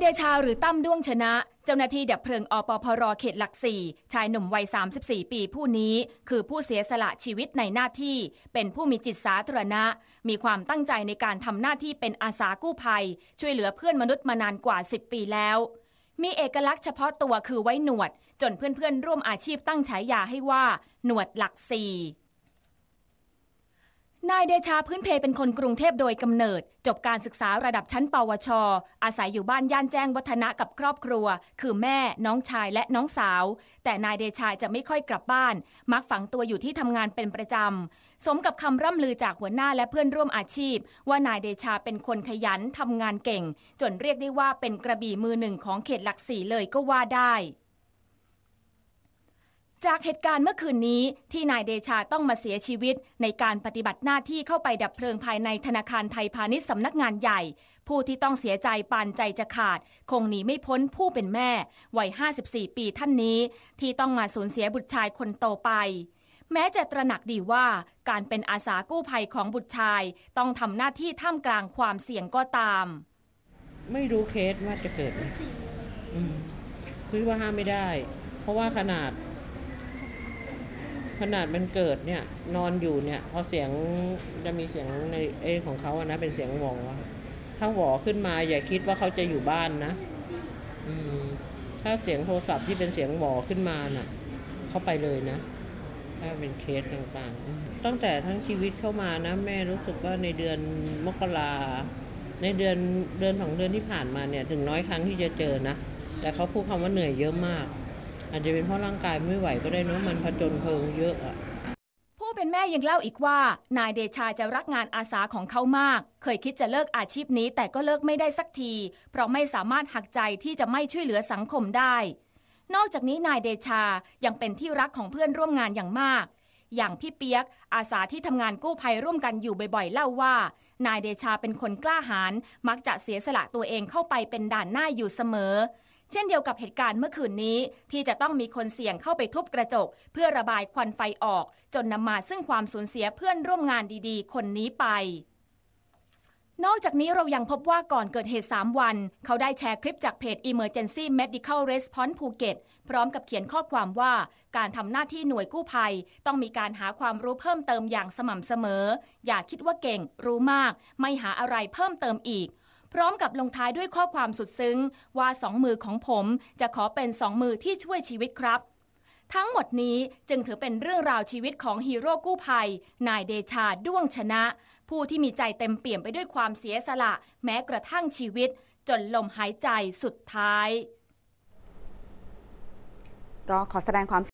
เดชาหรือตั้มด้วงชนะ เจ้าหน้าที่ดับเพลิงอปพรเขตหลักสี่ชายหนุ่มวัย 34 ปีผู้นี้ คือผู้เสียสละชีวิตในหน้าที่ เป็นผู้มีจิตสาธารณะ มีความตั้งใจในการทำหน้าที่เป็นอาสากู้ภัย ช่วยเหลือเพื่อนมนุษย์มานานกว่า 10 ปีแล้ว มีเอกลักษณ์เฉพาะตัวคือไว้หนวด จนเพื่อนๆ ร่วมอาชีพตั้งฉายาให้ว่า หนวดหลักสี่ นายเดชาพื้นเพเป็นคนกรุงเทพโดยกำเนิด จบการศึกษาระดับชั้นปวช อาศัยอยู่บ้านย่านแจ้งวัฒนะกับครอบครัว คือแม่ น้องชายและน้องสาว แต่นายเดชาจะไม่ค่อยกลับบ้าน มักฝังตัวอยู่ที่ทำงานเป็นประจำ สมกับคำร่ำลือจากหัวหน้าและเพื่อนร่วมอาชีพ ว่านายเดชาเป็นคนขยันทำงานเก่ง จนเรียกได้ว่าเป็นกระบี่มือหนึ่งของเขตหลักสี่เลยก็ว่าได้ จากเหตุการณ์เมื่อคืนนี้ที่นายเดชาต้องมาเสียชีวิต ในการปฏิบัติหน้าที่เข้าไปดับเพลิงภายในธนาคารไทยพาณิชย์สำนักงานใหญ่ ผู้ที่ต้องเสียใจปานใจจะขาด คงหนีไม่พ้นผู้เป็นแม่วัย 54 ปีท่านนี้ ที่ต้องมาสูญเสียบุตรชายคนโตไป แม้จะตระหนักดีว่าการเป็นอาสากู้ภัยของบุตรชาย ต้องทำหน้าที่ท่ามกลางความเสี่ยงก็ตาม ไม่รู้เคสว่าจะเกิดไหมคือว่าห้ามไม่ได้ เพราะว่าขนาด ขนาดมันเกิดเนี่ย นอนอยู่เนี่ยพอเสียงจะมีเสียงในเอของเขาอะนะเป็นเสียงหวอถ้าหวอขึ้นมาอย่าคิดว่าเขาจะอยู่บ้านนะอืมถ้าเสียงโทรศัพท์ที่เป็นเสียงหวอขึ้นมาน่ะ เขาไปเลยนะ ถ้าเป็นเคสต่างๆ ตั้งแต่ทั้งชีวิตเข้ามานะ แม่รู้สึกว่าในเดือนมกราในเดือนเดือนสองเดือนที่ผ่านมาเนี่ย ถึงน้อยครั้งที่จะเจอนะ แต่เขาพูดคำว่าเหนื่อยเยอะมาก อาจจะเป็นเพราะร่างกายไม่ไหวก็ได้เนาะมันผจญเพลิงเยอะอะผู้เป็นแม่ยังเล่าอีกว่า นายเดชาจะรักงานอาสาของเขามาก เคยคิดจะเลิกอาชีพนี้แต่ก็เลิกไม่ได้สักที เพราะไม่สามารถหักใจที่จะไม่ช่วยเหลือสังคมได้ นอกจากนี้นายเดชายังเป็นที่รักของเพื่อนร่วมงานอย่างมาก อย่างพี่เปียก อาสาที่ทำงานกู้ภัยร่วมกันอยู่บ่อยๆ เล่าว่า นายเดชาเป็นคนกล้าหาญมักจะเสียสละตัวเองเข้าไปเป็นด่านหน้าอยู่เสมอ เช่นเดียวกับเหตุการณ์เมื่อคืนนี้ ที่จะต้องมีคนเสี่ยงเข้าไปทุบกระจก เพื่อระบายควันไฟออก จนนำมาซึ่งความสูญเสียเพื่อนร่วมงานดีๆ คนนี้ไปนอกจากนี้เรายังพบว่าก่อนเกิดเหตุ 3 วัน เขาได้แชร์คลิปจากเพจ Emergency Medical Response ภูเก็ตพร้อมกับเขียนข้อความว่า การทำหน้าที่หน่วยกู้ภัย ต้องมีการหาความรู้เพิ่มเติมอย่างสม่ำเสมอ อย่าคิดว่าเก่ง รู้มาก ไม่หาอะไรเพิ่มเติมอีก พร้อมกับลงท้ายด้วยข้อความสุดซึ้ง ว่าสองมือของผมจะขอเป็นสองมือที่ช่วยชีวิตครับ ทั้งหมดนี้จึงถือเป็นเรื่องราวชีวิตของฮีโร่กู้ภัย นายเดชาด้วงชนะ ผู้ที่มีใจเต็มเปี่ยมไปด้วยความเสียสละ แม้กระทั่งชีวิต จนลมหายใจสุดท้าย ก็ขอแสดงความ